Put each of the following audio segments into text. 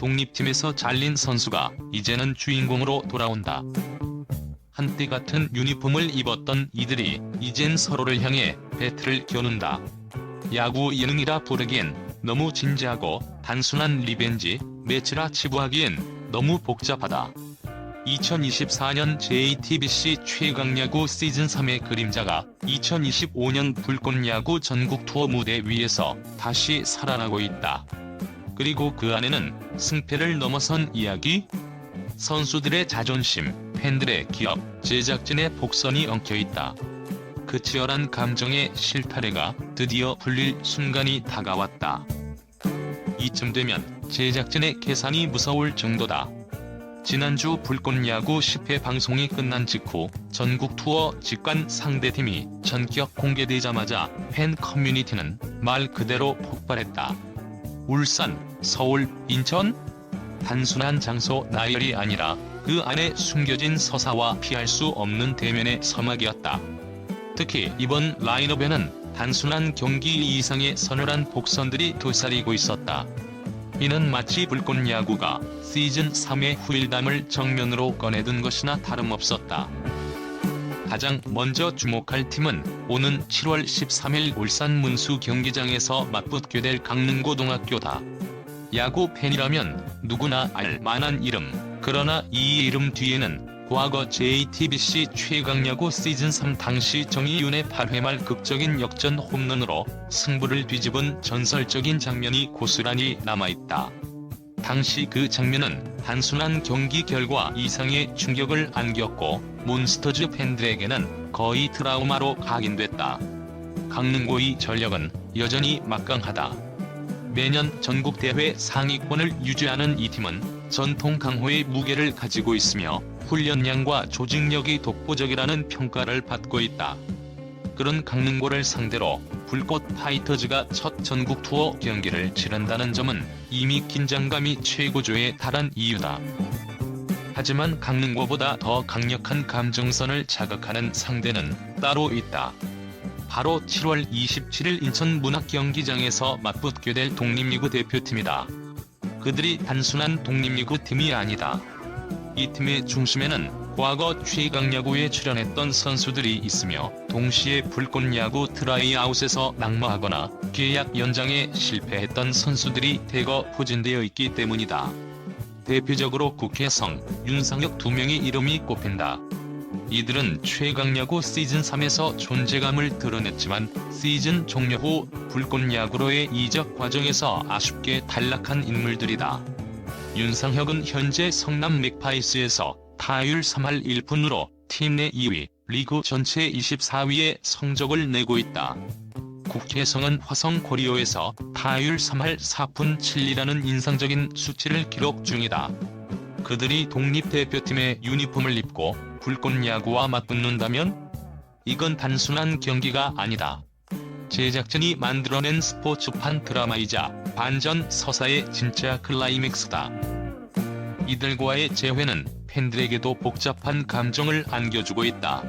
독립팀에서 잘린 선수가 이제는 주인공으로 돌아온다. 한때 같은 유니폼을 입었던 이들이 이젠 서로를 향해 배틀을 겨눈다. 야구 예능이라 부르기엔 너무 진지하고 단순한 리벤지 매치라 치부하기엔 너무 복잡하다. 2024년 JTBC 최강야구 시즌 3의 그림자가 2025년 불꽃야구 전국 투어 무대 위에서 다시 살아나고 있다. 그리고 그 안에는 승패를 넘어선 이야기? 선수들의 자존심, 팬들의 기억, 제작진의 복선이 엉켜 있다. 그 치열한 감정의 실타래가 드디어 풀릴 순간이 다가왔다. 이쯤 되면 제작진의 계산이 무서울 정도다. 지난주 불꽃야구 10회 방송이 끝난 직후 전국 투어 직관 상대팀이 전격 공개되자마자 팬 커뮤니티는 말 그대로 폭발했다. 울산, 서울, 인천? 단순한 장소 나열이 아니라 그 안에 숨겨진 서사와 피할 수 없는 대면의 서막이었다. 특히 이번 라인업에는 단순한 경기 이상의 서늘한 복선들이 도사리고 있었다. 이는 마치 불꽃 야구가 시즌 3의 후일담을 정면으로 꺼내든 것이나 다름없었다. 가장 먼저 주목할 팀은 오는 7월 13일 울산 문수 경기장에서 맞붙게 될 강릉고등학교다. 야구 팬이라면 누구나 알 만한 이름. 그러나 이 이름 뒤에는 과거 JTBC 최강야구 시즌 3 당시 정의윤의 8회 말 극적인 역전 홈런으로 승부를 뒤집은 전설적인 장면이 고스란히 남아있다. 당시 그 장면은 단순한 경기 결과 이상의 충격을 안겼고 몬스터즈 팬들에게는 거의 트라우마로 각인됐다. 강릉고의 전력은 여전히 막강하다. 매년 전국 대회 상위권을 유지하는 이 팀은 전통 강호의 무게를 가지고 있으며 훈련량과 조직력이 독보적이라는 평가를 받고 있다. 그런 강릉고를 상대로 불꽃 파이터즈가 첫 전국 투어 경기를 치른다는 점은 이미 긴장감이 최고조에 달한 이유다. 하지만 강릉고보다 더 강력한 감정선을 자극하는 상대는 따로 있다. 바로 7월 27일 인천 문학경기장에서 맞붙게 될 독립리그 대표팀이다. 그들이 단순한 독립리그 팀이 아니다. 이 팀의 중심에는 과거 최강야구에 출연했던 선수들이 있으며 동시에 불꽃야구 트라이아웃에서 낙마하거나 계약 연장에 실패했던 선수들이 대거 포진되어 있기 때문이다. 대표적으로 국회성, 윤상혁 두 명의 이름이 꼽힌다. 이들은 최강야구 시즌 3에서 존재감을 드러냈지만 시즌 종료 후 불꽃야구로의 이적 과정에서 아쉽게 탈락한 인물들이다. 윤상혁은 현재 성남 맥파이스에서 타율 3할 1푼으로 팀 내 2위, 리그 전체 24위의 성적을 내고 있다. 국혜성은 화성 고리오에서 타율 3할 4푼 7리라는 인상적인 수치를 기록 중이다. 그들이 독립대표팀의 유니폼을 입고 불꽃 야구와 맞붙는다면? 이건 단순한 경기가 아니다. 제작진이 만들어낸 스포츠판 드라마이자 반전 서사의 진짜 클라이맥스다. 이들과의 재회는 팬들에게도 복잡한 감정을 안겨주고 있다.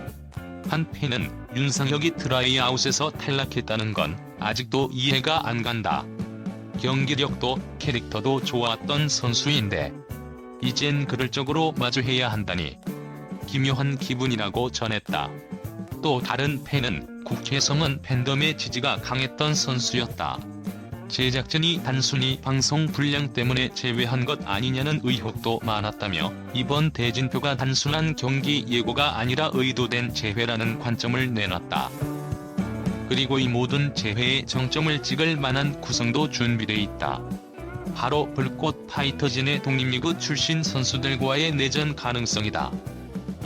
한 팬은 윤상혁이 트라이아웃에서 탈락했다는 건 아직도 이해가 안 간다. 경기력도 캐릭터도 좋았던 선수인데 이젠 그럴 적으로 마주해야 한다니 기묘한 기분이라고 전했다. 또 다른 팬은 국회성은 팬덤의 지지가 강했던 선수였다. 제작진이 단순히 방송 분량 때문에 제외한 것 아니냐는 의혹도 많았다며 이번 대진표가 단순한 경기 예고가 아니라 의도된 제외라는 관점을 내놨다. 그리고 이 모든 제외에 정점을 찍을 만한 구성도 준비돼 있다. 바로 불꽃 파이터진의 독립리그 출신 선수들과의 내전 가능성이다.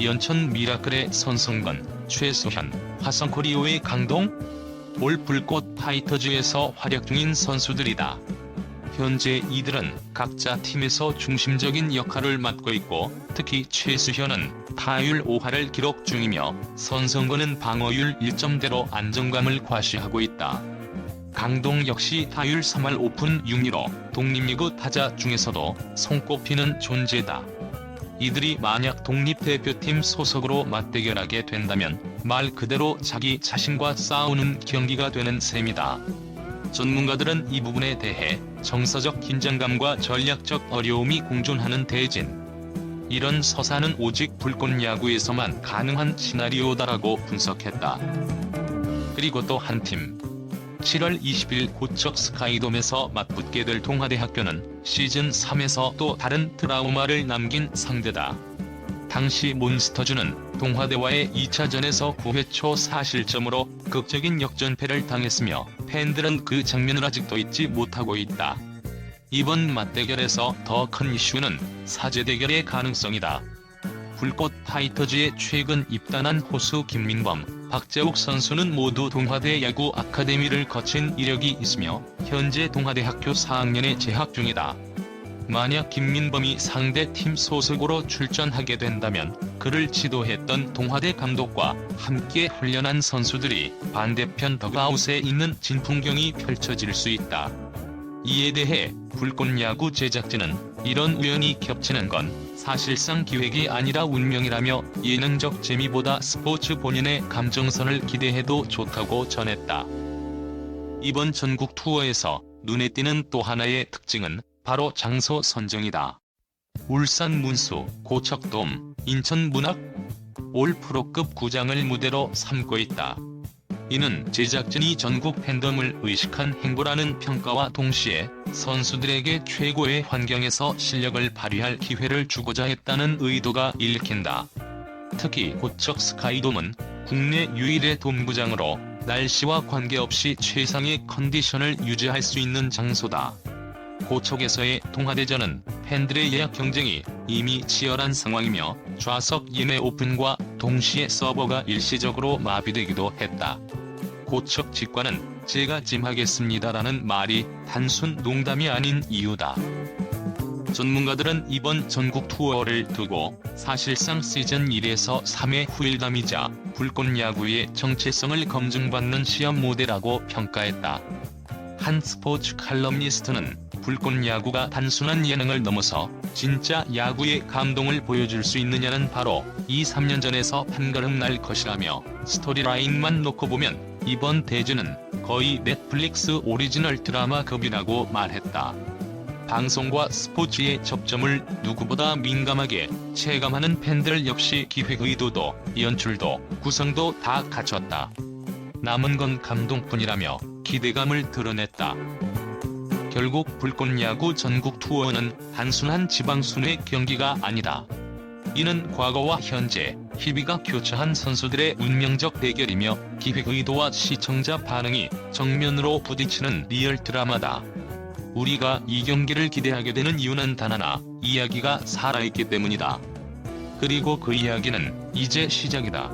연천 미라클의 손성건, 최수현, 화성코리오의 강동, 올 불꽃 파이터즈에서 활약 중인 선수들이다. 현재 이들은 각자 팀에서 중심적인 역할을 맡고 있고 특히 최수현은 타율 5할을 기록 중이며 선성건은 방어율 1점대로 안정감을 과시하고 있다. 강동 역시 타율 3할 5푼 6리로 독립리그 타자 중에서도 손꼽히는 존재다. 이들이 만약 독립대표팀 소속으로 맞대결하게 된다면 말 그대로 자기 자신과 싸우는 경기가 되는 셈이다. 전문가들은 이 부분에 대해 정서적 긴장감과 전략적 어려움이 공존하는 대진. 이런 서사는 오직 불꽃 야구에서만 가능한 시나리오다라고 분석했다. 그리고 또 한 팀. 7월 20일 고척 스카이돔에서 맞붙게 될 동아대 학교는 시즌 3에서 또 다른 트라우마를 남긴 상대다. 당시 몬스터즈는 동화대와의 2차전에서 9회 초 사실점으로 극적인 역전패를 당했으며 팬들은 그 장면을 아직도 잊지 못하고 있다. 이번 맞대결에서 더 큰 이슈는 사제 대결의 가능성이다. 불꽃 파이터즈에 최근 입단한 호수 김민범, 박재욱 선수는 모두 동화대 야구 아카데미를 거친 이력이 있으며 현재 동화대학교 4학년에 재학 중이다. 만약 김민범이 상대 팀 소속으로 출전하게 된다면 그를 지도했던 동화대 감독과 함께 훈련한 선수들이 반대편 더그아웃에 있는 진풍경이 펼쳐질 수 있다. 이에 대해 불꽃야구 제작진은 이런 우연이 겹치는 건 사실상 기획이 아니라 운명이라며 예능적 재미보다 스포츠 본인의 감정선을 기대해도 좋다고 전했다. 이번 전국 투어에서 눈에 띄는 또 하나의 특징은 바로 장소 선정이다. 울산 문수, 고척돔, 인천 문학, 올 프로급 구장을 무대로 삼고 있다. 이는 제작진이 전국 팬덤을 의식한 행보라는 평가와 동시에 선수들에게 최고의 환경에서 실력을 발휘할 기회를 주고자 했다는 의도가 읽힌다. 특히 고척 스카이돔은 국내 유일의 돔구장으로 날씨와 관계없이 최상의 컨디션을 유지할 수 있는 장소다. 고척에서의 동아대전은 팬들의 예약 경쟁이 이미 치열한 상황이며 좌석 예매 오픈과 동시에 서버가 일시적으로 마비되기도 했다. 고척 직관은 제가 찜하겠습니다라는 말이 단순 농담이 아닌 이유다. 전문가들은 이번 전국 투어를 두고 사실상 시즌 1에서 3회 후일담이자 불꽃 야구의 정체성을 검증받는 시험 모델라고 평가했다. 한 스포츠 칼럼니스트는 불꽃 야구가 단순한 예능을 넘어서 진짜 야구의 감동을 보여줄 수 있느냐는 바로 2, 3년 전에서 판가름 날 것이라며 스토리라인만 놓고 보면 이번 대진은 거의 넷플릭스 오리지널 드라마급이라고 말했다. 방송과 스포츠의 접점을 누구보다 민감하게 체감하는 팬들 역시 기획 의도도 연출도 구성도 다 갖췄다. 남은 건 감동뿐이라며 기대감을 드러냈다. 결국 불꽃야구 전국 투어는 단순한 지방 순회 경기가 아니다. 이는 과거와 현재, 희비가 교차한 선수들의 운명적 대결이며 기획 의도와 시청자 반응이 정면으로 부딪히는 리얼 드라마다. 우리가 이 경기를 기대하게 되는 이유는 단 하나, 이야기가 살아있기 때문이다. 그리고 그 이야기는 이제 시작이다.